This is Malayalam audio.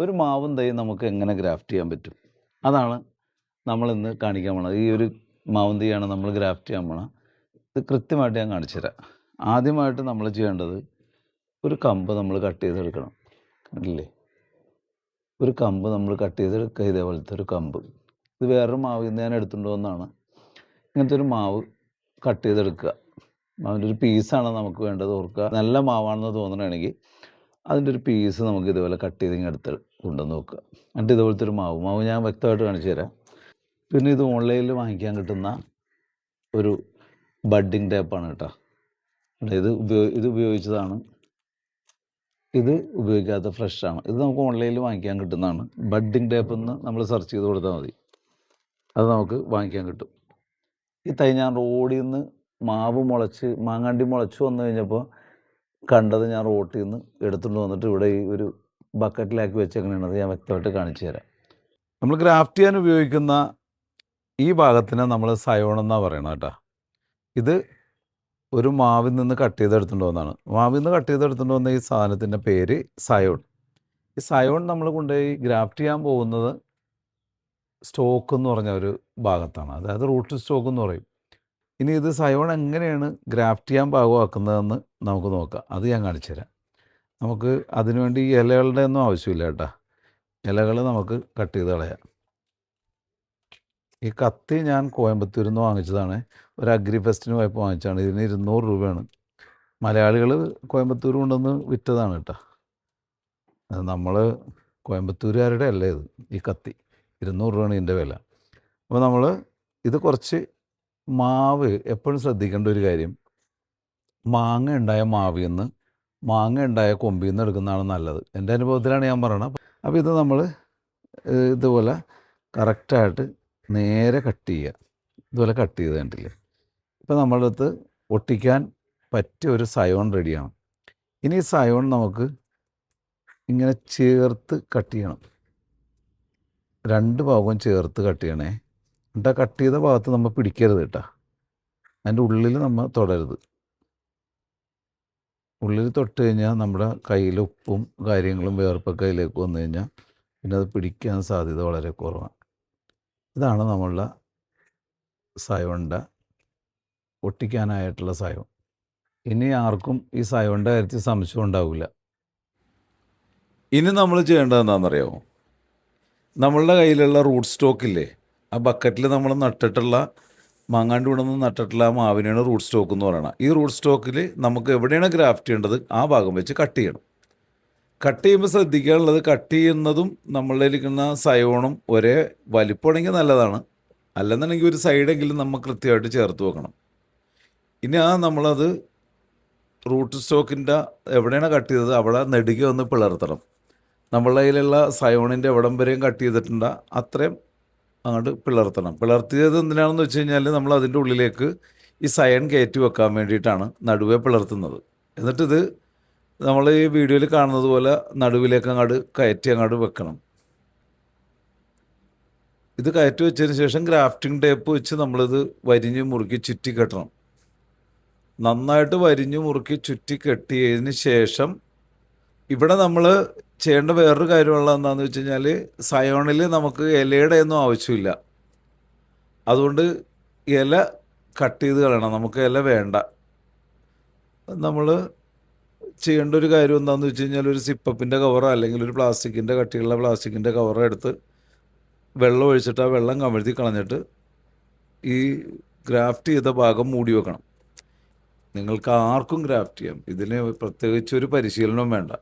ഒരു മാവും തൈ നമുക്ക് എങ്ങനെ ഗ്രാഫ്റ്റ് ചെയ്യാൻ പറ്റും? അതാണ് നമ്മൾ ഇന്ന് കാണിക്കാൻ പോണത്. ഈ ഒരു മാവും തൈയാണ് നമ്മൾ ഗ്രാഫ്റ്റ് ചെയ്യാൻ പോണത്. ഇത് കൃത്യമായിട്ട് ഞാൻ കാണിച്ചു തരാം. ആദ്യമായിട്ട് നമ്മൾ ചെയ്യേണ്ടത് ഒരു കമ്പ് നമ്മൾ കട്ട് ചെയ്തെടുക്കണം. കണ്ടില്ലേ? ഒരു കമ്പ് നമ്മൾ കട്ട് ചെയ്തെടുക്കുക ഇതേപോലത്തെ ഒരു കമ്പ്. ഇത് വേറൊരു മാവ് ഞാൻ എടുത്തുകൊണ്ട് വന്നതാണ്. ഇങ്ങനത്തെ ഒരു മാവ് കട്ട് ചെയ്തെടുക്കുക. അതിന്റെ ഒരു പീസാണ് നമുക്ക് വേണ്ടത് ഓർക്കുക. നല്ല മാവാണെന്ന് തോന്നണമെങ്കിൽ അതിന്റെ ഒരു പീസ് നമുക്ക് ഇതുപോലെ കട്ട് ചെയ്ത് ഇങ്ങനെ എടുത്ത് കൊണ്ടുവന്ന് നോക്കുക എന്നിട്ട് ഇതുപോലത്തെ ഒരു മാവ് മാവ് ഞാൻ വ്യക്തമായിട്ട് കാണിച്ചു തരാം. പിന്നെ ഇത് ഓൺലൈനിൽ വാങ്ങിക്കാൻ കിട്ടുന്ന ഒരു ബഡ്ഡിങ് ടേപ്പാണ് കേട്ടോ. ഇത് ഉപയോഗ ഇത് ഉപയോഗിച്ചതാണ്. ഇത് ഉപയോഗിക്കാത്ത ഫ്രഷാണ് ഇത് നമുക്ക് ഓൺലൈനിൽ വാങ്ങിക്കാൻ കിട്ടുന്നതാണ്. ബഡ്ഡിങ് ടേപ്പ് എന്ന് നമ്മൾ സെർച്ച് ചെയ്ത് കൊടുത്താൽ മതി. അത് നമുക്ക് വാങ്ങിക്കാൻ കിട്ടും. ഈ തൈ ഞാൻ റോഡിൽ നിന്ന് മാവ് മുളച്ച് മാങ്ങാണ്ടി മുളച്ച് വന്നു കഴിഞ്ഞപ്പോൾ കണ്ടത് ഞാൻ റോട്ടിൽ നിന്ന് എടുത്തുകൊണ്ട് വന്നിട്ട് ഇവിടെ ഈ ഒരു ബക്കറ്റിലാക്കി വെച്ചെങ്ങനെയാണത് ഞാൻ വ്യക്തമായിട്ട് കാണിച്ചു തരാം. നമ്മൾ ഗ്രാഫ്റ്റ് ചെയ്യാൻ ഉപയോഗിക്കുന്ന ഈ ഭാഗത്തിനെ നമ്മൾ സയോൺ എന്നാണ് പറയണം കേട്ടോ. ഇത് ഒരു മാവിൽ നിന്ന് കട്ട് ചെയ്തെടുത്തുകൊണ്ട് വന്നതാണ്. മാവിൽ നിന്ന് കട്ട് ചെയ്തെടുത്തുകൊണ്ട് വന്ന ഈ സാധനത്തിന്റെ പേര് സയോൺ. ഈ സയോൺ നമ്മൾ കൊണ്ടുപോയി ഗ്രാഫ്റ്റ് ചെയ്യാൻ പോകുന്നത് സ്റ്റോക്ക് എന്ന് പറഞ്ഞ ഒരു ഭാഗത്താണ്. അതായത് റൂട്ട് സ്റ്റോക്ക് എന്ന് പറയും. ഇനി ഇത് സയോൺ എങ്ങനെയാണ് ഗ്രാഫ്റ്റ് ചെയ്യാൻ പാകമാക്കുന്നതെന്ന് നമുക്ക് നോക്കാം. അത് ഞാൻ കാണിച്ചു തരാം. നമുക്ക് അതിനുവേണ്ടി ഇലകളുടെ ഒന്നും ആവശ്യമില്ല കേട്ടോ. ഇലകൾ നമുക്ക് കട്ട് ചെയ്ത് കളയാം. ഈ കത്തി ഞാൻ കോയമ്പത്തൂരിൽ നിന്ന് വാങ്ങിച്ചതാണ്. ഒരു അഗ്രി ഫെസ്റ്റിന് പോയപ്പോൾ വാങ്ങിച്ചതാണ്. ഇതിന് ഇരുന്നൂറ് രൂപയാണ്. മലയാളികൾ കോയമ്പത്തൂർ കൊണ്ടുവന്ന് വിറ്റതാണ് കേട്ടോ. നമ്മൾ കോയമ്പത്തൂരുകാരുടെ അല്ലേ ഇത്? ഈ കത്തി. ഇരുന്നൂറ് രൂപയാണ് ഇതിന്റെ വില. അപ്പോൾ നമ്മൾ ഇത് കുറച്ച് മാവ് എപ്പോഴും ശ്രദ്ധിക്കേണ്ട ഒരു കാര്യം. മാങ്ങ ഉണ്ടായ മാവിൽ നിന്ന് മാങ്ങ ഉണ്ടായ കൊമ്പിൽ നിന്ന് എടുക്കുന്നതാണ് നല്ലത്. എന്റെ അനുഭവത്തിലാണ് ഞാൻ പറയണത്. അപ്പോൾ ഇത് നമ്മൾ ഇതുപോലെ കറക്റ്റായിട്ട് നേരെ കട്ട് ചെയ്യുക. ഇതുപോലെ കട്ട് ചെയ്ത് കണ്ടില്ലേ? ഇപ്പോൾ നമ്മളുടെ അടുത്ത് ഒട്ടിക്കാൻ പറ്റിയ ഒരു സയോൺ റെഡിയാണ് ഇനി ഈ സയോൺ നമുക്ക് ഇങ്ങനെ ചേർത്ത് കട്ട് ചെയ്യണം. രണ്ട് ഭാഗവും ചേർത്ത് കട്ട് ചെയ്യണേ. എന്നിട്ട് ആ കട്ട് ചെയ്ത ഭാഗത്ത് നമ്മൾ പിടിക്കരുത് കേട്ടോ. അതിന്റെ ഉള്ളിൽ നമ്മൾ തൊടരുത്. ഉള്ളിൽ തൊട്ട് കഴിഞ്ഞാൽ നമ്മുടെ കയ്യിൽ ഉപ്പും കാര്യങ്ങളും വേർപ്പൊക്കെ കയ്യിലേക്ക് വന്നു കഴിഞ്ഞാൽ പിന്നെ അത് പിടിക്കാൻ സാധ്യത വളരെ കുറവാണ് ഇതാണ് നമ്മളുടെ സയോണ്ട ഒട്ടിക്കാനായിട്ടുള്ള സയവം ഇനി ആർക്കും ഈ സയോണ്ട കാര്യത്തിൽ സംശയം ഉണ്ടാവില്ല ഇനി നമ്മൾ ചെയ്യേണ്ടത് എന്താണെന്നറിയാമോ നമ്മളുടെ കയ്യിലുള്ള റൂട്ട് സ്റ്റോക്കില്ലേ? ആ ബക്കറ്റിൽ നമ്മൾ നട്ടിട്ടുള്ള മാങ്ങാണ്ട് കൊണ്ടുവന്ന് നട്ടിട്ടുള്ള ആ മാവിനെയാണ് റൂട്ട് സ്റ്റോക്ക് എന്ന് പറയുന്നത് ഈ റൂട്ട് സ്റ്റോക്കിൽ നമുക്ക് എവിടെയാണ് ഗ്രാഫ്റ്റ് ചെയ്യേണ്ടത്? ആ ഭാഗം വെച്ച് കട്ട് ചെയ്യണം. കട്ട് ചെയ്യുമ്പോൾ ശ്രദ്ധിക്കാനുള്ളത് കട്ട് ചെയ്യുന്നതും നമ്മളുടെ ഇരിക്കുന്ന സയോണും ഒരേ വലിപ്പമാണെങ്കിൽ നല്ലതാണ്. അല്ലെന്നുണ്ടെങ്കിൽ ഒരു സൈഡെങ്കിലും നമ്മൾ കൃത്യമായിട്ട് ചേർത്ത് വെക്കണം. ഇനി ആ നമ്മളത് റൂട്ട് സ്റ്റോക്കിന്റെ എവിടെയാണ് കട്ട് ചെയ്തത്? അവിടെ നെടുകെ ഒന്ന് പിളർത്തണം. നമ്മളതിലുള്ള സയോണിന്റെ എവിടം വരെയും കട്ട് ചെയ്തിട്ടുണ്ട്. അത്രയും അങ്ങോട്ട് പിളർത്തണം. പിളർത്തിയത് എന്തിനാണെന്ന് വെച്ച് കഴിഞ്ഞാൽ നമ്മൾ അതിന്റെ ഉള്ളിലേക്ക് ഈ സയൺ കയറ്റി വെക്കാൻ വേണ്ടിയിട്ടാണ് നടുവേ പിളർത്തുന്നത്. എന്നിട്ടിത് നമ്മൾ ഈ വീഡിയോയിൽ കാണുന്നത് പോലെ നടുവിലേക്ക് അങ്ങോട്ട് കയറ്റി അങ്ങോട്ട് വെക്കണം. ഇത് കയറ്റി വെച്ചതിന് ശേഷം ഗ്രാഫ്റ്റിംഗ് ടേപ്പ് വെച്ച് നമ്മളിത് വരിഞ്ഞ് മുറുക്കി ചുറ്റി കെട്ടണം. നന്നായിട്ട് വരിഞ്ഞ് മുറുക്കി ചുറ്റി കെട്ടിയതിന് ശേഷം ഇവിടെ നമ്മൾ ചെയ്യേണ്ട വേറൊരു കാര്യമുള്ള എന്താണെന്ന് വെച്ച് കഴിഞ്ഞാൽ സയോണിൽ നമുക്ക് ഇലയുടെ ഒന്നും ആവശ്യമില്ല. അതുകൊണ്ട് ഇല കട്ട് ചെയ്ത് കളയണം. നമുക്ക് ഇല വേണ്ട. നമ്മൾ ചെയ്യേണ്ട ഒരു കാര്യം എന്താണെന്ന് വെച്ച് കഴിഞ്ഞാൽ ഒരു സിപ്പപ്പിന്റെ കവറോ അല്ലെങ്കിൽ ഒരു പ്ലാസ്റ്റിക്കിന്റെ കട്ടിയുള്ള പ്ലാസ്റ്റിക്കിന്റെ കവറോ എടുത്ത് വെള്ളം ഒഴിച്ചിട്ട് ആ വെള്ളം കമഴ്ത്തി കളഞ്ഞിട്ട് ഈ ഗ്രാഫ്റ്റ് ചെയ്ത ഭാഗം മൂടി വെക്കണം. നിങ്ങൾക്ക് ആർക്കും ഗ്രാഫ്റ്റ് ചെയ്യാം. ഇതിന് പ്രത്യേകിച്ച് ഒരു പരിശീലനവും വേണ്ട.